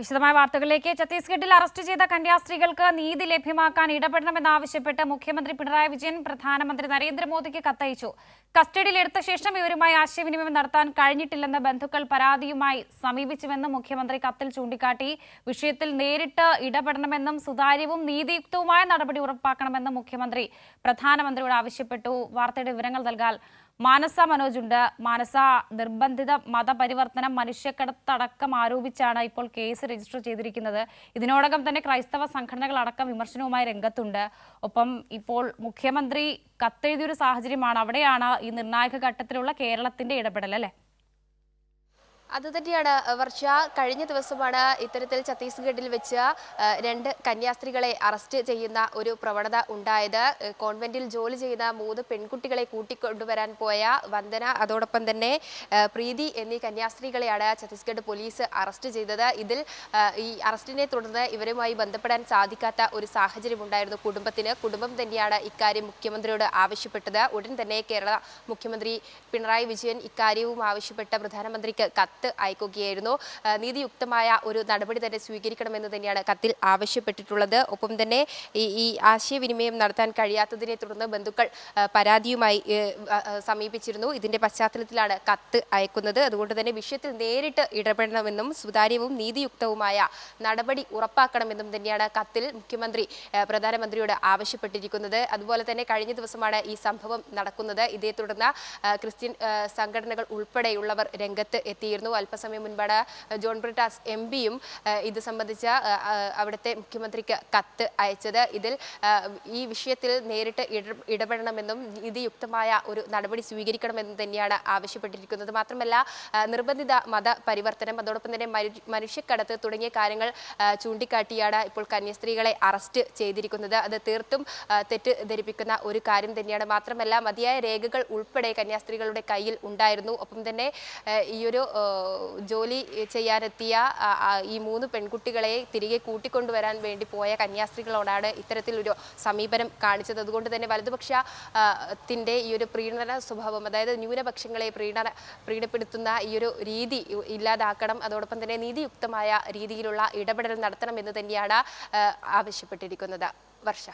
വിശദമായ വാർത്തകളിലേക്ക്. ഛത്തീസ്ഗഡിൽ അറസ്റ്റ് ചെയ്ത കന്യാസ്ത്രീകൾക്ക് നീതി ലഭ്യമാക്കാൻ ഇടപെടണമെന്നാവശ്യപ്പെട്ട് മുഖ്യമന്ത്രി പിണറായി വിജയൻ പ്രധാനമന്ത്രി നരേന്ദ്രമോദിക്ക് കത്തയച്ചു. കസ്റ്റഡിയിലെടുത്ത ശേഷം ഇവരുമായി ആശയവിനിമയം നടത്താൻ കഴിഞ്ഞിട്ടില്ലെന്ന് ബന്ധുക്കൾ പരാതിയുമായി സമീപിച്ചുവെന്നും മുഖ്യമന്ത്രി കത്തിൽ ചൂണ്ടിക്കാട്ടി. വിഷയത്തിൽ നേരിട്ട് ഇടപെടണമെന്നും സുതാര്യവും നീതിയുക്തവുമായ നടപടി ഉറപ്പാക്കണമെന്നും മുഖ്യമന്ത്രി പ്രധാനമന്ത്രിയോട് ആവശ്യപ്പെട്ടു. വാർത്തയുടെ വിവരങ്ങൾ നൽകാൻ മാനസ മനോജുണ്ട്. മാനസ നിർബന്ധിത മതപരിവർത്തനം മനുഷ്യക്കടത്തടക്കം ആരോപിച്ചാണ് ഇപ്പോൾ കേസ് രജിസ്റ്റർ ചെയ്തിരിക്കുന്നത്. ഇതിനോടകം തന്നെ ക്രൈസ്തവ സംഘടനകളടക്കം വിമർശനവുമായി രംഗത്തുണ്ട്. ഒപ്പം ഇപ്പോൾ മുഖ്യമന്ത്രി കത്തെഴുതിയൊരു സാഹചര്യമാണ്. അവിടെയാണ് ഈ നിർണായക ഘട്ടത്തിലുള്ള കേരളത്തിന്റെ ഇടപെടൽ അല്ലേ? അതുതന്നെയാണ് വർഷ കഴിഞ്ഞ ദിവസമാണ് ഇത്തരത്തിൽ ഛത്തീസ്ഗഡിൽ വെച്ച് രണ്ട് കന്യാസ്ത്രീകളെ അറസ്റ്റ് ചെയ്യുന്ന ഒരു പ്രവണത ഉണ്ടായത്. കോൺവെന്റിൽ ജോലി ചെയ്യുന്ന മൂന്ന് പെൺകുട്ടികളെ കൂട്ടിക്കൊണ്ടുവരാൻ പോയ വന്ദന അതോടൊപ്പം തന്നെ പ്രീതി എന്നീ കന്യാസ്ത്രീകളെയാണ് ഛത്തീസ്ഗഡ് പോലീസ് അറസ്റ്റ് ചെയ്തത്. ഇതിൽ ഈ അറസ്റ്റിനെ തുടർന്ന് ഇവരുമായി ബന്ധപ്പെടാൻ സാധിക്കാത്ത ഒരു സാഹചര്യം ഉണ്ടായിരുന്നു കുടുംബത്തിന്. കുടുംബം തന്നെയാണ് ഇക്കാര്യം മുഖ്യമന്ത്രിയോട് ആവശ്യപ്പെട്ടത്. ഉടൻ തന്നെ കേരള മുഖ്യമന്ത്രി പിണറായി വിജയൻ ഇക്കാര്യവും ആവശ്യപ്പെട്ട പ്രധാനമന്ത്രിക്ക് കത്ത് അയക്കുകയായിരുന്നു. ആ, നീതിയുക്തമായ ഒരു നടപടി തന്നെ സ്വീകരിക്കണമെന്ന് തന്നെയാണ് കത്തിൽ ആവശ്യപ്പെട്ടിട്ടുള്ളത്. ഒപ്പം തന്നെ ഈ ഈ ആശയവിനിമയം നടത്താൻ കഴിയാത്തതിനെ തുടർന്ന് ബന്ധുക്കൾ പരാതിയുമായി സമീപിച്ചിരുന്നു. ഇതിന്റെ പശ്ചാത്തലത്തിലാണ് കത്ത് അയക്കുന്നത്. അതുകൊണ്ട് തന്നെ വിഷയത്തിൽ നേരിട്ട് ഇടപെടണമെന്നും സുതാര്യവും നീതിയുക്തവുമായ നടപടി ഉറപ്പാക്കണമെന്നും തന്നെയാണ് കത്തിൽ മുഖ്യമന്ത്രി പ്രധാനമന്ത്രിയോട് ആവശ്യപ്പെട്ടിരിക്കുന്നത്. അതുപോലെ തന്നെ കഴിഞ്ഞ ദിവസമാണ് ഈ സംഭവം നടക്കുന്നത്. ഇതേ തുടർന്ന് ക്രിസ്ത്യൻ സംഘടനകൾ ഉൾപ്പെടെയുള്ളവർ രംഗത്ത് എത്തിയിരുന്നു. അല്പസമയം മുൻപാണ് ജോൺ ബ്രിട്ടാസ് എം പിയും ഇത് സംബന്ധിച്ച അവിടുത്തെ മുഖ്യമന്ത്രിക്ക് കത്ത് അയച്ചത്. ഇതിൽ ഈ വിഷയത്തിൽ നേരിട്ട് ഇട- ഇടപെടണമെന്നും നീതിയുക്തമായ ഒരു നടപടി സ്വീകരിക്കണമെന്നും തന്നെയാണ് ആവശ്യപ്പെട്ടിരിക്കുന്നത്. മാത്രമല്ല നിർബന്ധിത മത പരിവർത്തനം അതോടൊപ്പം തന്നെ മനുഷ്യക്കടത്ത് തുടങ്ങിയ കാര്യങ്ങൾ ചൂണ്ടിക്കാട്ടിയാണ് ഇപ്പോൾ കന്യാസ്ത്രീകളെ അറസ്റ്റ് ചെയ്തിരിക്കുന്നത്. അത് തീർത്തും തെറ്റ് തെറ്റിദ്ധരിപ്പിക്കുന്ന ഒരു കാര്യം തന്നെയാണ്. മാത്രമല്ല മതിയായ രേഖകൾ ഉൾപ്പെടെ കന്യാസ്ത്രീകളുടെ കയ്യിൽ ഉണ്ടായിരുന്നു. ഒപ്പം തന്നെ ഈയൊരു ജോലി ചെയ്യാനെത്തിയ ഈ മൂന്ന് പെൺകുട്ടികളെ തിരികെ കൂട്ടിക്കൊണ്ടുവരാൻ വേണ്ടി പോയ കന്യാസ്ത്രീകളോടാണ് ഇത്തരത്തിലൊരു സമീപനം കാണിച്ചത്. അതുകൊണ്ട് തന്നെ വലതുപക്ഷ ആ, ഈ ഒരു പ്രീണന സ്വഭാവം അതായത് ന്യൂനപക്ഷങ്ങളെ പ്രീണന പ്രീണപ്പെടുത്തുന്ന ഈ ഒരു രീതി ഇല്ലാതാക്കണം അതോടൊപ്പം തന്നെ നീതിയുക്തമായ രീതിയിലുള്ള ഇടപെടൽ നടത്തണം എന്ന് തന്നെയാണ് ആവശ്യപ്പെട്ടിരിക്കുന്നത്. വർഷ.